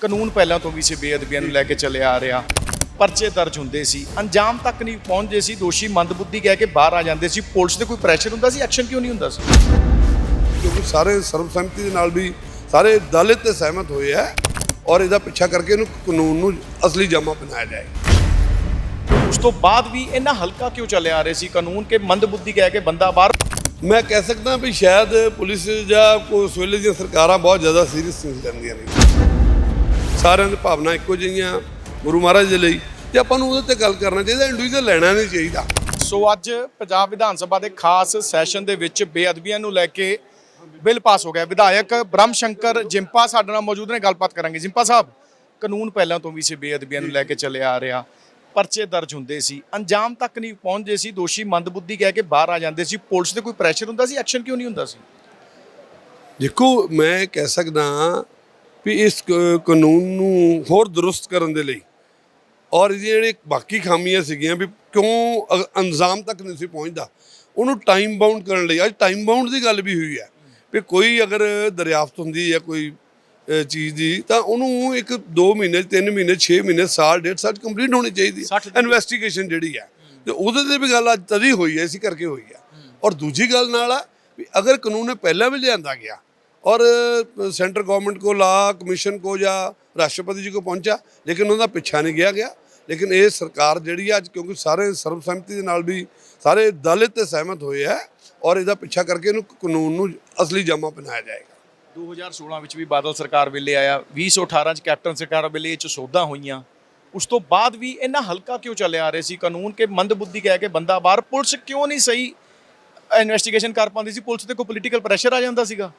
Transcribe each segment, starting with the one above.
ਕਾਨੂੰਨ ਪਹਿਲਾਂ ਤੋਂ ਵੀ ਸੀ ਬੇਅਦਬੀਆਂ ਨੂੰ ਲੈ ਕੇ ਚੱਲਿਆ ਆ ਰਿਹਾ। ਪਰਚੇ ਦਰਜ ਹੁੰਦੇ ਸੀ। ਅੰਜਾਮ ਤੱਕ ਨਹੀਂ ਪਹੁੰਚਦੇ ਸੀ। ਦੋਸ਼ੀ ਮੰਦਬੁੱਧੀ ਕਹਿ ਕੇ ਬਾਹਰ ਆ ਜਾਂਦੇ ਸੀ। ਪੁਲਿਸ ਤੇ ਕੋਈ ਪ੍ਰੈਸ਼ਰ ਹੁੰਦਾ ਸੀ? ਐਕਸ਼ਨ ਕਿਉਂ ਨਹੀਂ ਹੁੰਦਾ ਸੀ? ਕਿਉਂਕਿ ਸਾਰੇ ਸਰਬਸੰਮਤੀ ਦੇ ਨਾਲ ਵੀ ਸਾਰੇ ਅਦਾਲਤ ਤੇ ਸਹਿਮਤ ਹੋਏ ਆ ਔਰ ਇਹਦਾ ਪਿੱਛਾ ਕਰਕੇ ਇਹਨੂੰ ਕਾਨੂੰਨ ਨੂੰ ਅਸਲੀ ਜਮਾ ਬਣਾਇਆ ਜਾਏ। ਉਸ ਤੋਂ ਬਾਅਦ ਵੀ ਇੰਨਾ ਹਲਕਾ ਕਿਉਂ ਚੱਲਿਆ ਆ ਰਹੇ ਸੀ? ਕਾਨੂੰਨ ਕਿ ਮੰਦਬੁੱਧੀ ਕਹਿ ਕੇ ਬੰਦਾ ਬਾਹਰ ਮੈਂ ਕਹਿ ਸਕਦਾ ਵੀ ਸ਼ਾਇਦ ਪੁਲਿਸ ਜਾਂ ਕੋਈ ਉਸ ਵੇਲੇ ਦੀਆਂ ਸਰਕਾਰਾਂ ਬਹੁਤ ਜ਼ਿਆਦਾ ਸੀਰੀਅਸ ਨਹੀਂ ਲੈਂਦੀਆਂ ਨੇ ਸਾਰਿਆਂ ਦੀ ਭਾਵਨਾ ਇੱਕੋ ਜਿਹੀਆਂ ਗੁਰੂ ਮਹਾਰਾਜ ਦੇ ਲਈ। ਤੇ ਆਪਾਂ ਨੂੰ ਉਹਦੇ ਤੇ ਗੱਲ ਕਰਨਾ ਚਾਹੀਦਾ ਇੰਡੀਵਿਜੂਅਲ ਲੈਣਾ ਨਹੀਂ ਚਾਹੀਦਾ। ਸੋ ਅੱਜ ਪੰਜਾਬ ਵਿਧਾਨ ਸਭਾ ਦੇ ਖਾਸ ਸੈਸ਼ਨ ਦੇ ਵਿੱਚ ਬੇਅਦਬੀਆਂ ਨੂੰ ਲੈ ਕੇ ਬਿੱਲ ਪਾਸ ਹੋ ਗਿਆ। ਵਿਧਾਇਕ ਬ੍ਰਹਮ ਸ਼ੰਕਰ ਜਿੰਪਾ ਸਾਡੇ ਨਾਲ ਮੌਜੂਦ ਨੇ ਗੱਲਬਾਤ ਕਰਾਂਗੇ। ਜਿੰਪਾ ਸਾਹਿਬ ਕਾਨੂੰਨ ਪਹਿਲਾਂ ਤੋਂ ਵੀ ਸੀ ਬੇਅਦਬੀਆਂ ਨੂੰ ਲੈ ਕੇ ਚੱਲਿਆ ਆ ਰਿਹਾ। ਪਰਚੇ ਦਰਜ ਹੁੰਦੇ ਸੀ। ਅੰਜਾਮ ਤੱਕ ਨਹੀਂ ਪਹੁੰਚਦੇ ਸੀ। ਦੋਸ਼ੀ ਮੰਦਬੁੱਧੀ ਕਹਿ ਕੇ ਬਾਹਰ ਆ ਜਾਂਦੇ ਸੀ। ਪੁਲਿਸ ਤੇ ਕੋਈ ਪ੍ਰੈਸ਼ਰ ਹੁੰਦਾ ਸੀ? ਐਕਸ਼ਨ ਕਿਉਂ ਨਹੀਂ ਹੁੰਦਾ ਸੀ? ਦੇਖੋ ਮੈਂ ਕਹਿ ਸਕਦਾ ਵੀ ਇਸ ਕਾਨੂੰਨ ਨੂੰ ਹੋਰ ਦਰੁਸਤ ਕਰਨ ਦੇ ਲਈ। ਔਰ ਜਿਹੜੇ ਬਾਕੀ ਖਾਮੀਆਂ ਸੀਗੀਆਂ ਵੀ ਕਿਉਂ ਅੰਜਾਮ ਤੱਕ ਨਹੀਂ ਸੀ ਪਹੁੰਚਦਾ। ਉਹਨੂੰ ਟਾਈਮ ਬਾਉਂਡ ਕਰਨ ਲਈ ਅੱਜ ਟਾਈਮ ਬਾਉਂਡ ਦੀ ਗੱਲ ਵੀ ਹੋਈ ਹੈ। ਵੀ ਕੋਈ ਅਗਰ ਦਰਿਆਫਤ ਹੁੰਦੀ ਹੈ ਕੋਈ ਚੀਜ਼ ਦੀ ਤਾਂ ਉਹਨੂੰ ਇੱਕ 2 ਮਹੀਨੇ 3 ਮਹੀਨੇ 6 ਮਹੀਨੇ ਸਾਲ ਡੇਢ ਸਾਲ ਕੰਪਲੀਟ ਹੋਣੀ ਚਾਹੀਦੀ ਹੈ। ਇਨਵੈਸਟੀਗੇਸ਼ਨ ਜਿਹੜੀ ਹੈ। ਤੇ ਉਹਦੇ ਤੇ ਵੀ ਗੱਲ ਅੱਜ ਤਦੀ ਹੋਈ ਹੈ ਇਸੇ ਕਰਕੇ ਹੋਈ ਹੈ। ਔਰ ਦੂਜੀ ਗੱਲ ਨਾਲ ਆ ਵੀ ਅਗਰ ਕਾਨੂੰਨ ਪਹਿਲਾਂ ਵੀ ਲਿਆਂਦਾ ਗਿਆ ਔਰ ਸੈਂਟਰ ਗਵਰਨਮੈਂਟ ਕੋ ਲਾ, ਕਮਿਸ਼ਨ ਕੋ ਜਾਂ ਰਾਸ਼ਟਰਪਤੀ ਜੀ ਕੋ ਪਹੁੰਚਾ, ਲੇਕਿਨ ਉਹਦਾ ਪਿੱਛਾ ਨਹੀਂ ਗਿਆ ਗਿਆ। ਲੇਕਿਨ ਇਹ ਸਰਕਾਰ ਜਿਹੜੀ ਆ ਅੱਜ ਕਿਉਂਕਿ ਸਾਰੇ ਸਰਬਸੰਮਤੀ ਦੇ ਨਾਲ ਵੀ ਸਾਰੇ ਦਲਿਤ ਤੇ ਸਹਿਮਤ ਹੋਏ ਆ ਔਰ ਇਹਦਾ ਪਿੱਛਾ ਕਰਕੇ ਇਹਨੂੰ ਕਾਨੂੰਨ ਨੂੰ ਅਸਲੀ ਜਮਾ ਬਣਾਇਆ ਜਾਏਗਾ। 2016 ਵਿੱਚ ਵੀ ਬਾਦਲ ਸਰਕਾਰ ਵੇਲੇ ਆਇਆ 2018 ਚ ਕੈਪਟਨ ਸਰਕਾਰ ਵੇਲੇ ਇਹ ਚ ਸੋਧਾਂ ਹੋਈਆਂ। ਉਸ ਤੋਂ ਬਾਅਦ ਵੀ ਇੰਨਾ ਹਲਕਾ ਕਿਉਂ ਚੱਲਿਆ ਆ ਰਹੇ ਸੀ? ਕਾਨੂੰਨ ਕਿ ਮੰਦਬੁੱਧੀ ਕਹਿ ਕੇ ਬੰਦਾ ਬਾਹਰ, ਪੁਲਿਸ ਕਿਉਂ ਨਹੀਂ ਸਹੀ ਇਨਵੈਸਟੀਗੇਸ਼ਨ ਕਰ ਪਾਉਂਦੀ ਸੀ? ਪੁਲਿਸ ਤੇ ਕੋਈ ਪੋਲੀਟੀਕਲ ਪ੍ਰੈਸ਼ਰ ਆ ਜਾਂਦਾ ਸੀਗਾ।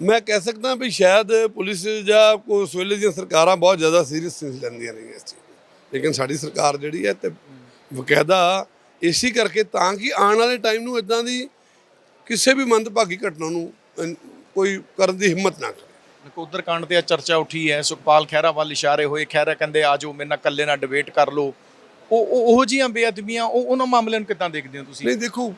ਮੈਂ ਕਹਿ ਸਕਦਾ ਵੀ ਸ਼ਾਇਦ ਪੁਲਿਸ ਜਾਂ ਕੋਈ ਉਸ ਵੇਲੇ ਦੀਆਂ ਸਰਕਾਰਾਂ ਬਹੁਤ ਜ਼ਿਆਦਾ ਸੀਰੀਅਸ ਲੈਂਦੀਆਂ ਰਹੀਆਂ ਇਸ ਚੀਜ਼ ਲੇਕਿਨ ਸਾਡੀ ਸਰਕਾਰ ਜਿਹੜੀ ਹੈ ਤੇ ਬਕਾਇਦਾ ਇਸੇ ਕਰਕੇ ਤਾਂ ਕਿ ਆਉਣ ਵਾਲੇ ਟਾਈਮ ਨੂੰ ਇਦਾਂ ਦੀ ਕਿਸੇ ਵੀ ਮੰਦਭਾਗੀ ਘਟਨਾ ਨੂੰ ਕੋਈ ਕਰਨ ਦੀ ਹਿੰਮਤ ਨਾ ਕਰੇ। ਨਕੋਦਰ ਕਾਂਡ ਤੇ ਅੱਜ ਚਰਚਾ ਉੱਠੀ ਹੈ। ਸੁਖਪਾਲ ਖਹਿਰਾ ਵੱਲ ਇਸ਼ਾਰੇ ਹੋਏ। ਖਹਿਰਾ ਕਹਿੰਦੇ ਆਜੋ ਮੇਰੇ ਨਾਲ ਇਕੱਲੇ ਨਾਲ ਡਿਬੇਟ ਕਰ ਲਓ। ਉਹ ਉਹ- ਜੀਆਂ ਬੇਅਦਬੀਆਂ ਉਹ ਉਹਨਾਂ ਮਾਮਲਿਆਂ ਨੂੰ ਕਿੱਦਾਂ ਦੇਖਦੇ ਹੋ ਤੁਸੀਂ? ਨਹੀਂ ਦੇਖੋ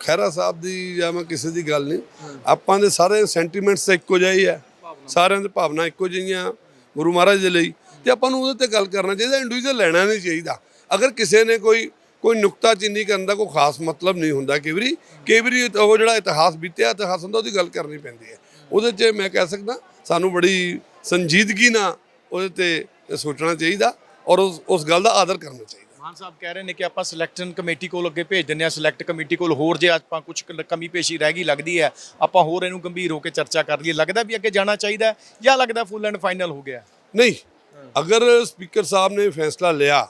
ਖੈਰਾ ਸਾਹਿਬ ਦੀ ਜਾਂ ਮੈਂ ਕਿਸੇ ਦੀ ਗੱਲ ਨਹੀਂ। ਆਪਾਂ ਦੇ ਸਾਰੇ ਸੈਂਟੀਮੈਂਟਸ ਇੱਕੋ ਜਿਹੇ ਹੀ ਆ। ਸਾਰਿਆਂ ਦੀ ਭਾਵਨਾ ਇੱਕੋ ਜਿਹੀਆਂ ਗੁਰੂ ਮਹਾਰਾਜ ਦੇ ਲਈ। ਤੇ ਆਪਾਂ ਨੂੰ ਉਹਦੇ ਤੇ ਗੱਲ ਕਰਨਾ ਚਾਹੀਦਾ ਇੰਡੀਵਿਜੂਅਲ ਲੈਣਾ ਨਹੀਂ ਚਾਹੀਦਾ। ਅਗਰ ਕਿਸੇ ਨੇ ਕੋਈ ਕੋਈ ਨੁਕਤਾ ਚੀਨੀ ਕਰਨ ਦਾ ਕੋਈ ਖਾਸ ਮਤਲਬ ਨਹੀਂ ਹੁੰਦਾ ਕਈ ਵਾਰੀ ਕਈ ਵਾਰੀ ਉਹ ਜਿਹੜਾ ਇਤਿਹਾਸ ਬੀਤਿਆ ਇਤਿਹਾਸ ਹੁੰਦਾ ਉਹਦੀ ਗੱਲ ਕਰਨੀ ਪੈਂਦੀ ਹੈ। ਉਹਦੇ 'ਚ ਮੈਂ ਕਹਿ ਸਕਦਾ ਸਾਨੂੰ ਬੜੀ ਸੰਜੀਦਗੀ ਨਾਲ ਉਹਦੇ ਤੇ ਸੋਚਣਾ ਚਾਹੀਦਾ। ਔਰ ਉਸ ਉਸ ਗੱਲ ਦਾ ਆਦਰ ਕਰਨਾ ਚਾਹੀਦਾ ਮਾਨ ਸਾਹਿਬ ਕਹਿ ਰਹੇ ਨੇ ਕਿ ਆਪਾਂ ਸਿਲੈਕਸ਼ਨ ਕਮੇਟੀ ਕੋਲ ਅੱਗੇ ਭੇਜ ਦਿੰਦੇ ਆ ਸਿਲੈਕਟ ਕਮੇਟੀ ਕੋਲ ਹੋਰ ਜੇ ਆਪਾਂ ਕੁਝ ਕਮੀ ਪੇਸ਼ੀ ਰਹਿ ਗਈ ਲੱਗਦੀ ਹੈ ਆਪਾਂ ਹੋਰ ਇਹਨੂੰ ਗੰਭੀਰ ਹੋ ਕੇ ਚਰਚਾ ਕਰ ਲਈਏ ਲੱਗਦਾ ਵੀ ਅੱਗੇ ਜਾਣਾ ਚਾਹੀਦਾ ਹੈ ਜਾਂ ਲੱਗਦਾ ਫੁੱਲ ਐਂਡ ਫਾਈਨਲ ਹੋ ਗਿਆ ਨਹੀਂ ਅਗਰ ਸਪੀਕਰ ਸਾਹਿਬ ਨੇ ਫੈਸਲਾ ਲਿਆ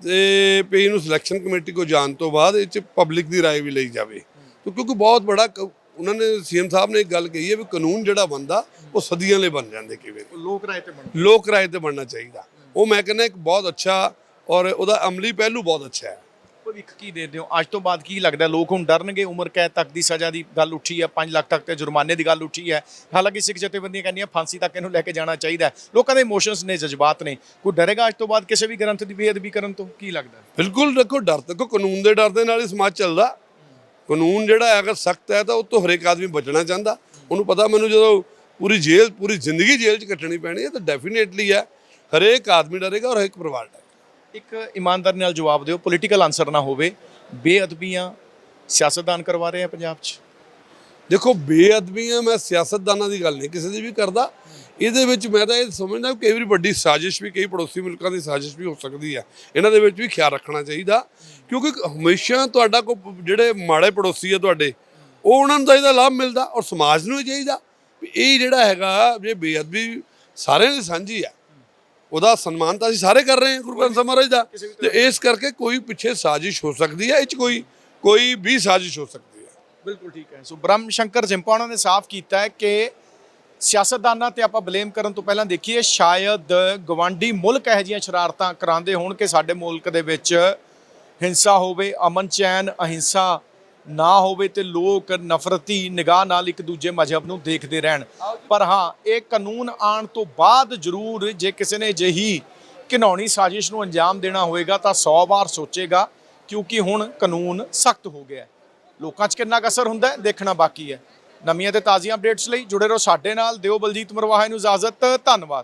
ਤੇ ਵੀ ਇਹਨੂੰ ਸਿਲੈਕਸ਼ਨ ਕਮੇਟੀ ਕੋ ਜਾਣ ਤੋਂ ਬਾਅਦ ਇਹ ਚ ਪਬਲਿਕ ਦੀ رائے ਵੀ ਲਈ ਜਾਵੇ ਤੇ ਕਿਉਂਕਿ ਬਹੁਤ ਬੜਾ ਕ- ਉਹਨਾਂ ਨੇ ਸੀਐਮ ਸਾਹਿਬ ਨੇ ਇੱਕ ਗੱਲ ਕਹੀ ਹੈ ਵੀ ਕਾਨੂੰਨ ਜਿਹੜਾ ਬੰਦਾ ਉਹ ਸਦੀਆਂ ਲਈ ਬਣ ਜਾਂਦੇ ਕਿਵੇਂ ਲੋਕ ਰਾਏ ਤੇ ਬਣ ਲੋਕ ਰਾਏ ਤੇ ਬਣਨਾ ਚਾਹੀਦਾ ਉਹ ਮੈਂ ਕਹਿੰਦਾ ਇੱਕ ਬਹੁਤ ਅੱਛਾ ਔਰ ਉਹਦਾ ਅਮਲੀ ਪਹਿਲੂ ਬਹੁਤ ਅੱਛਾ ਹੈ। ਭਵਿੱਖ ਕੀ ਦੇਖਦੇ ਹੋ ਅੱਜ ਤੋਂ ਬਾਅਦ ਕੀ ਲੱਗਦਾ ਲੋਕ ਹੁਣ ਡਰਨਗੇ ਉਮਰ ਕੈਦ ਤੱਕ ਦੀ ਸਜ਼ਾ ਦੀ ਗੱਲ ਉੱਠੀ ਹੈ 5 ਲੱਖ ਤੱਕ ਤੇ ਜੁਰਮਾਨੇ ਦੀ ਗੱਲ ਉੱਠੀ ਹੈ। ਹਾਲਾਂਕਿ ਸਿੱਖ ਜਥੇਬੰਦੀਆਂ ਕਹਿੰਦੀਆਂ ਫਾਂਸੀ ਤੱਕ ਇਹਨੂੰ ਲੈ ਕੇ ਜਾਣਾ ਚਾਹੀਦਾ। ਲੋਕਾਂ ਦੇ ਇਮੋਸ਼ਨਸ ਨੇ ਜਜ਼ਬਾਤ ਨੇ। ਕੋਈ ਡਰੇਗਾ ਅੱਜ ਤੋਂ ਬਾਅਦ ਕਿਸੇ ਵੀ ਗ੍ਰੰਥ ਦੀ ਬੇਅਦਬੀ ਕਰਨ ਤੋਂ? ਕੀ ਲੱਗਦਾ ਬਿਲਕੁਲ ਦੇਖੋ ਡਰ ਦੇਖੋ ਕਾਨੂੰਨ ਦੇ ਡਰ ਦੇ ਨਾਲ ਹੀ ਸਮਾਜ ਚੱਲਦਾ। ਕਾਨੂੰਨ ਜਿਹੜਾ ਹੈ ਅਗਰ ਸਖਤ ਹੈ ਤਾਂ ਉਹ ਤੋਂ ਹਰੇਕ ਆਦਮੀ ਬਚਣਾ ਚਾਹੁੰਦਾ। ਉਹਨੂੰ ਪਤਾ ਮੈਨੂੰ ਜਦੋਂ ਪੂਰੀ ਜੇਲ੍ਹ ਪੂਰੀ ਜ਼ਿੰਦਗੀ ਜੇਲ੍ਹ 'ਚ ਕੱਟਣੀ ਪੈਣੀ ਹੈ ਤਾਂ ਡੈਫੀਨੇਟਲੀ ਹੈ। ਹਰੇਕ ਆਦਮੀ ਡਰੇਗਾ ਔਰ ਹਰੇਕ ਪਰਿਵਾਰ ਡਰੇਗਾ। ਇੱਕ ਇਮਾਨਦਾਰੀ ਨਾਲ ਜਵਾਬ ਦਿਓ ਪੋਲੀਟੀਕਲ ਆਨਸਰ ਨਾ ਹੋਵੇ। ਬੇਅਦਬੀਆਂ ਸਿਆਸਤਦਾਨ ਕਰਵਾ ਰਹੇ ਆ ਪੰਜਾਬ 'ਚ। ਦੇਖੋ, ਬੇਅਦਬੀਆਂ ਮੈਂ ਸਿਆਸਤਦਾਨਾਂ ਦੀ ਗੱਲ ਨਹੀਂ, ਕਿਸੇ ਦੀ ਵੀ ਕਰਦਾ। ਇਹਦੇ ਵਿੱਚ ਮੈਂ ਤਾਂ ਇਹ ਸਮਝਦਾ ਕਿ ਕਈ ਵਾਰੀ ਵੱਡੀ ਸਾਜ਼ਿਸ਼ ਵੀ ਕਈ ਪੜੋਸੀ ਮੁਲਕਾਂ ਦੀ ਸਾਜ਼ਿਸ਼ ਵੀ ਹੋ ਸਕਦੀ ਹੈ ਇਹਨਾਂ ਦੇ ਵਿੱਚ ਵੀ ਖਿਆਲ ਰੱਖਣਾ ਚਾਹੀਦਾ, ਕਿਉਂਕਿ ਹਮੇਸ਼ਾ ਤੁਹਾਡਾ ਕੋ ਜਿਹੜੇ ਮਾੜੇ ਪੜੋਸੀ ਆ ਤੁਹਾਡੇ, ਉਹ ਉਹਨਾਂ ਨੂੰ ਤਾਂ ਇਹਦਾ ਲਾਭ ਮਿਲਦਾ ਔਰ ਸਮਾਜ ਨੂੰ ਵੀ ਚਾਹੀਦਾ। ਇਹ ਜਿਹੜਾ ਹੈਗਾ, ਜੇ ਬੇਅਦਬੀ ਸਾਰਿਆਂ ਦੀ ਸਾਂਝੀ ਆ ਉਹਦਾ ਸਨਮਾਨ ਤਾਂ ਅਸੀਂ ਸਾਰੇ ਕਰ ਰਹੇ ਹਾਂ ਗੁਰੂ ਗ੍ਰੰਥ ਸਾਹਿਬ ਮਹਾਰਾਜ ਦਾ। ਤੇ ਇਸ ਕਰਕੇ ਕੋਈ ਪਿੱਛੇ ਸਾਜ਼ਿਸ਼ ਹੋ ਸਕਦੀ ਹੈ ਇਹ ਚ ਕੋਈ ਕੋਈ ਵੀ ਸਾਜ਼ਿਸ਼ ਹੋ ਸਕਦੀ ਹੈ। ਬਿਲਕੁਲ ਠੀਕ ਹੈ। ਸੋ ਬ੍ਰਹਮ ਸ਼ੰਕਰ ਜਿੰਪਾਣਾ ਨੇ ਸਾਫ਼ ਕੀਤਾ ਹੈ ਕਿ ਸਿਆਸਤਦਾਨਾਂ ਤੇ ਆਪਾਂ ਬਲੇਮ ਕਰਨ ਤੋਂ ਪਹਿਲਾਂ ਦੇਖੀਏ ਸ਼ਾਇਦ ਗਵਾਂਡੀ ਮੁਲਕ ਇਹੋ ਜਿਹੀਆਂ ਸ਼ਰਾਰਤਾਂ ਕਰਾਉਂਦੇ ਹੋਣ ਕਿ ਸਾਡੇ ਮੁਲਕ ਦੇ ਵਿੱਚ ਹਿੰਸਾ ਹੋਵੇ ਅਮਨ ਚੈਨ ਅਹਿੰਸਾ ਨਾ ਹੋਵੇ ਤੇ ਲੋਕ ਨਫ਼ਰਤੀ ਨਿਗਾਹ ਨਾਲ ਇੱਕ ਦੂਜੇ ਮਜ਼ਹਬ ਨੂੰ ਦੇਖਦੇ ਰਹਿਣ। ਪਰ ਹਾਂ, ਇਹ ਕਾਨੂੰਨ ਆਉਣ ਤੋਂ ਬਾਅਦ ਜ਼ਰੂਰ ਜੇ ਕਿਸੇ ਨੇ ਅਜਿਹੀ ਘਿਨੌਣੀ ਸਾਜ਼ਿਸ਼ ਨੂੰ ਅੰਜਾਮ ਦੇਣਾ ਹੋਵੇਗਾ ਤਾਂ 100 ਵਾਰ ਸੋਚੇਗਾ, ਕਿਉਂਕਿ ਹੁਣ ਕਾਨੂੰਨ ਸਖਤ ਹੋ ਗਿਆ ਹੈ। ਲੋਕਾਂ 'ਚ ਕਿੰਨਾ ਕੁ ਅਸਰ ਹੁੰਦਾ ਹੈ, ਦੇਖਣਾ ਬਾਕੀ ਹੈ। ਨਵੀਆਂ ਤੇ ਤਾਜ਼ੀਆਂ ਅਪਡੇਟਸ ਲਈ ਜੁੜੇ ਰਹੋ ਸਾਡੇ ਨਾਲ। ਦਿਓ ਬਲਜੀਤ ਮਰਵਾਹਾ ਨੂੰ ਇਜਾਜ਼ਤ। ਧੰਨਵਾਦ।